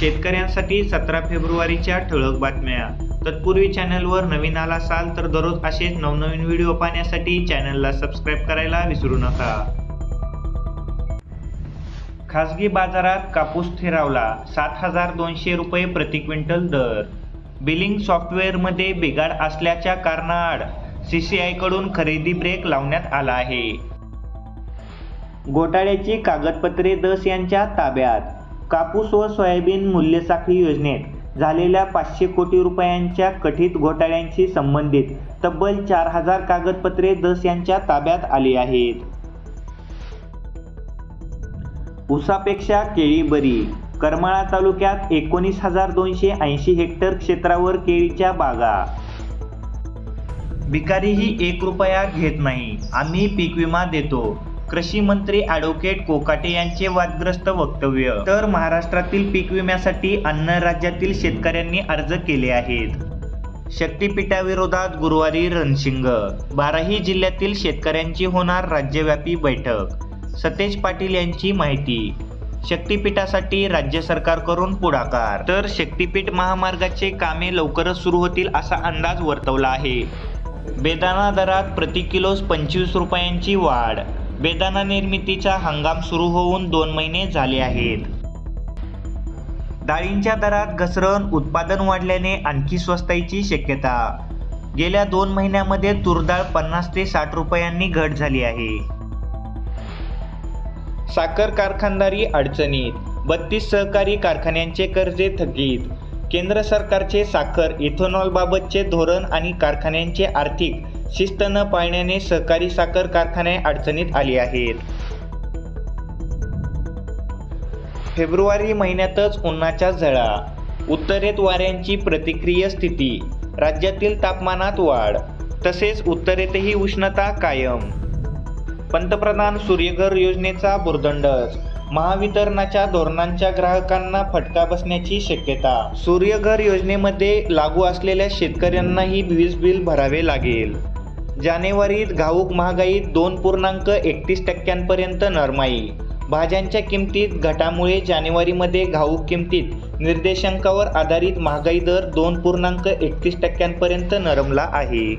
शेतकऱ्यांसाठी सतरा फेब्रुवारीच्या ठळक बातम्या. तत्पूर्वी चॅनलवर नवीन आला असाल तर दररोज असेच नवनवीन व्हिडिओ पाहण्यासाठी चॅनलला सबस्क्राईब करायला विसरू नका. खासगी बाजारात कापूस ठेरावला सात हजार दोनशे रुपये प्रति क्विंटल दर. बिलिंग सॉफ्टवेअरमध्ये बिघाड असल्याच्या कारणाआड सी सी आयकडून खरेदी ब्रेक लावण्यात आला आहे. घोटाळ्याची कागदपत्रे दस यांच्या ताब्यात. कापूस व सोयाबीन मूल्य साखळी योजनेत झालेल्या पाचशे कोटी रुपयांच्या कथित घोटाळ्यांशी संबंधित तब्बल चार हजार कागदपत्रे दस यांच्या ताब्यात आली आहेत. उसापेक्षा केळी बरी. करमाळा तालुक्यात एकोणीस हजार दोनशे ऐंशी हेक्टर क्षेत्रावर केळीच्या बागा. भिकारीही एक रुपया घेत नाही. आम्ही पीक विमा देतो. कृषी मंत्री ॲडव्होकेट कोकाटे यांचे वादग्रस्त वक्तव्य. तर महाराष्ट्रातील पीक विम्यासाठी अन्न राज्यातील शेतकऱ्यांनी अर्ज केले आहेत. शक्तीपीठाविरोधात गुरुवारी रणशिंग. बाराही जिल्ह्यातील शेतकऱ्यांची होणार राज्यव्यापी बैठक. सतेज पाटील यांची माहिती. शक्तीपीठासाठी राज्य सरकारकडून पुढाकार. तर शक्तीपीठ महामार्गाचे कामे लवकरच सुरू होतील असा अंदाज वर्तवला आहे. बेदाना दरात प्रति किलोस पंचवीस रुपयांची वाढ. बेदाना निर्मितीचा हंगाम सुरू होऊन दोन महिने झाले आहेत. डाळींच्या दरात घसरण उत्पादन वाढल्याने आणखी स्वस्ताईची शक्यता. गेल्या दोन महिन्यामध्ये तुरडाळ पन्नास ते साठ रुपयांनी घट झाली आहे. साखर कारखानदारी अडचणीत बत्तीस सहकारी कारखान्यांचे कर्जे थकीत. केंद्र सरकारचे साखर इथेनॉलबाबतचे धोरण आणि कारखान्यांचे आर्थिक शिस्त न पाळण्याने सहकारी साखर कारखाने अडचणीत आली आहेत. फेब्रुवारी महिन्यातच उन्हाच्या झळा. उत्तरेत वाऱ्यांची प्रतिक्रिय स्थिती. राज्यातील तापमानात वाढ. तसेच उत्तरेतही उष्णता कायम. पंतप्रधान सूर्यघर योजनेचा बुरदंडच. महावितरणाच्या धोरणांच्या ग्राहकांना फटका बसण्याची शक्यता. सूर्यघर योजनेमध्ये लागू असलेल्या शेतकऱ्यांनाही वीज बिल भरावे लागेल. जानेवारीत घाऊक महागाईत दोन पूर्णांक एकतीस टक्क्यांपर्यंत नरमाई. भाज्यांच्या किमतीत घटामुळे जानेवारीमध्ये घाऊक किमतीत निर्देशांकावर आधारित महागाई दर दोन पूर्णांक एकतीस टक्क्यांपर्यंत नरमला आहे.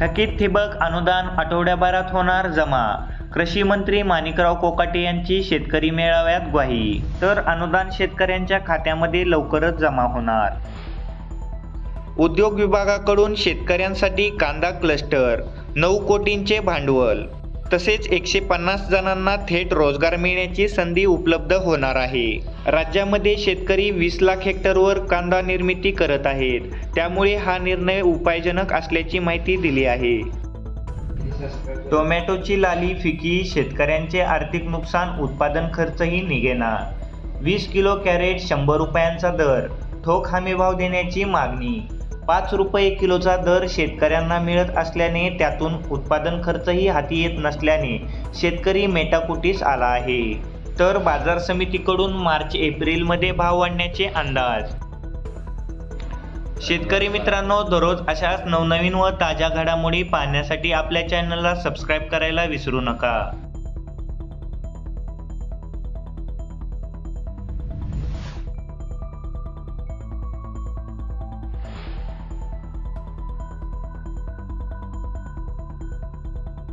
थकीत ठिबक अनुदान आठवड्याभरात होणार जमा. कृषी मंत्री माणिकराव कोकाटे यांची शेतकरी मेळाव्यात ग्वाही. तर अनुदान शेतकऱ्यांच्या खात्यामध्ये लवकरच जमा होणार. उद्योग विभागाकडून शेतकऱ्यांसाठी कांदा क्लस्टर नऊ कोटींचे भांडवल. तसेच एकशे पन्नास जणांना थेट रोजगार मिळण्याची संधी उपलब्ध होणार आहे. राज्यामध्ये शेतकरी वीस लाख हेक्टरवर कांदा निर्मिती करत आहेत. त्यामुळे हा निर्णय उपायजनक असल्याची माहिती दिली आहे. टोमॅटोची लाली फिकी शेतकऱ्यांचे आर्थिक नुकसान उत्पादन खर्चही निघेना वीस किलो कॅरेट शंभर रुपयांचा दर ठोक हमीभाव देण्याची मागणी. पाच रुपये किलोचा दर शेतकऱ्यांना मिळत असल्याने त्यातून उत्पादन खर्चही हाती येत नसल्याने शेतकरी मेटाकुटीस आला आहे. तर बाजार समितीकडून मार्च एप्रिलमध्ये भाव वाढण्याचे अंदाज. शेतकरी मित्रांनो दररोज अशाच नवनवीन व ताज्या घडामोडी पाहण्यासाठी आपल्या चॅनलला सबस्क्राईब करायला विसरू नका.